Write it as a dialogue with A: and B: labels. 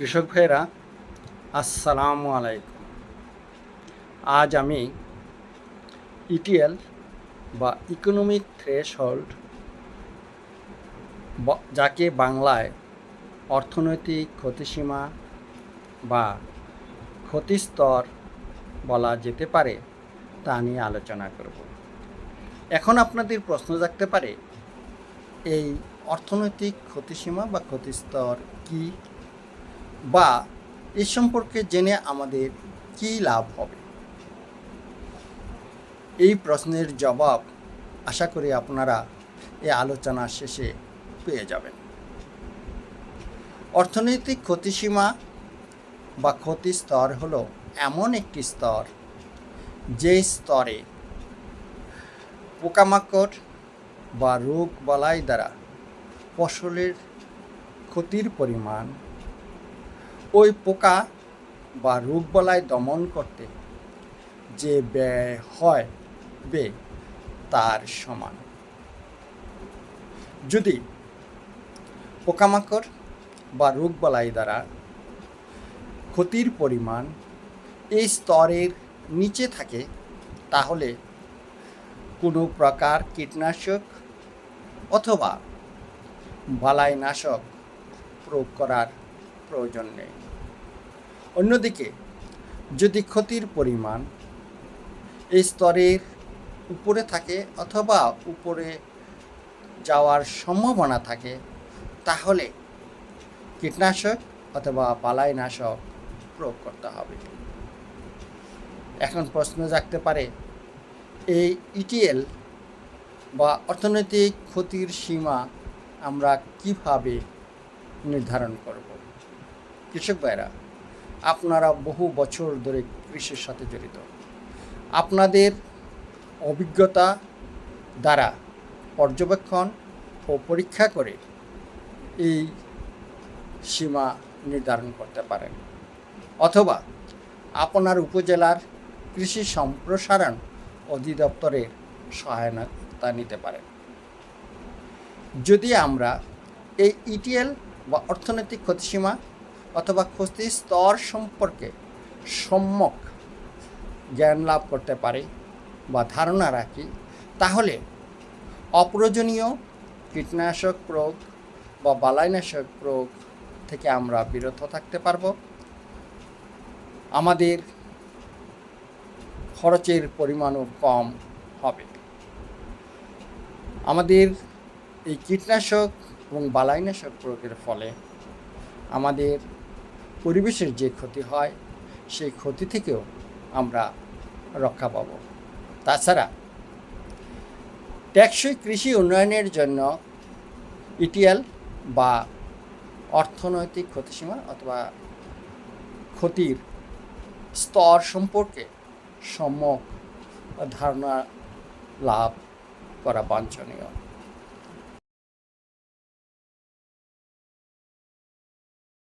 A: কৃষক ভাইরা আসসালামু আলাইকুম। আজ আমি ইটিএল বা ইকোনমিক থ্রেশহোল্ড যাকে বাংলায় অর্থনৈতিক ক্ষতিসীমা বা ক্ষতিস্তর বলা যেতে পারে তা নিয়ে আলোচনা করব। এখন আপনাদের প্রশ্ন জাগতে পারে, এই অর্থনৈতিক ক্ষতিসীমা বা ক্ষতিস্তর কি? বা এ সম্পর্কে জেনে আমাদের কী লাভ হবে? এই প্রশ্নের জবাব আশা করি আপনারা এই আলোচনা শেষে পেয়ে যাবেন। অর্থনৈতিক ক্ষতিসীমা বা ক্ষতি স্তর হলো এমন একটি স্তর যে স্তরে পোকামাকড় বা রোগ বালাই দ্বারা ফসলের ক্ষতির পরিমাণ ওই পোকা বা রোগবালাই দমন করতে যে ব্যয় হয়, বে তার সমান। যদি পোকামাকড় বা রোগবালাই দ্বারা ক্ষতির পরিমাণ এই স্তরের নিচে থাকে, তাহলে কোনো প্রকার কীটনাশক অথবা বালাইনাশক প্রয়োগ করার প্রয়োজন নেই। অন্যদিকে, যদি ক্ষতির পরিমাণ এই স্তরের উপরে থাকে অথবা উপরে যাওয়ার সম্ভাবনা থাকে, তাহলে কীটনাশক অথবা বালাইনাশক প্রয়োগ করতে হবে। এখন প্রশ্ন জাগতে পারে, এই ইটিএল বা অর্থনৈতিক ক্ষতির সীমা আমরা কীভাবে নির্ধারণ করব? কৃষক ভাইরা আপনারা বহু বছর ধরে কৃষির সাথে জড়িত। আপনাদের অভিজ্ঞতা দ্বারা পর্যবেক্ষণ ও পরীক্ষা করে এই সীমা নির্ধারণ করতে পারেন। অথবা আপনার উপজেলার কৃষি সম্প্রসারণ অধিদপ্তরের সহায়তা নিতে পারেন। যদি আমরা এই ইটিএল বা অর্থনৈতিক ক্ষতিসীমা অথবা ক্ষতি স্তর সম্পর্কে সম্যক জ্ঞান লাভ করতে পারি বা ধারণা রাখি, তাহলে অপ্রয়োজনীয় কীটনাশক প্রয়োগ বা বালাইনাশক প্রয়োগ থেকে আমরা বিরত থাকতে পারব। আমাদের খরচের পরিমাণও কম হবে। আমাদের এই কীটনাশক এবং বালাইনাশক প্রয়োগের ফলে আমাদের পরিবেশের যে ক্ষতি হয়, সেই ক্ষতি থেকেও আমরা রক্ষা পাব। তাছাড়া টেকসই কৃষি উন্নয়নের জন্য ইটিএল বা অর্থনৈতিক ক্ষতিসীমা অথবা ক্ষতির স্তর সম্পর্কে সম্যক ধারণা লাভ করা বাঞ্ছনীয়।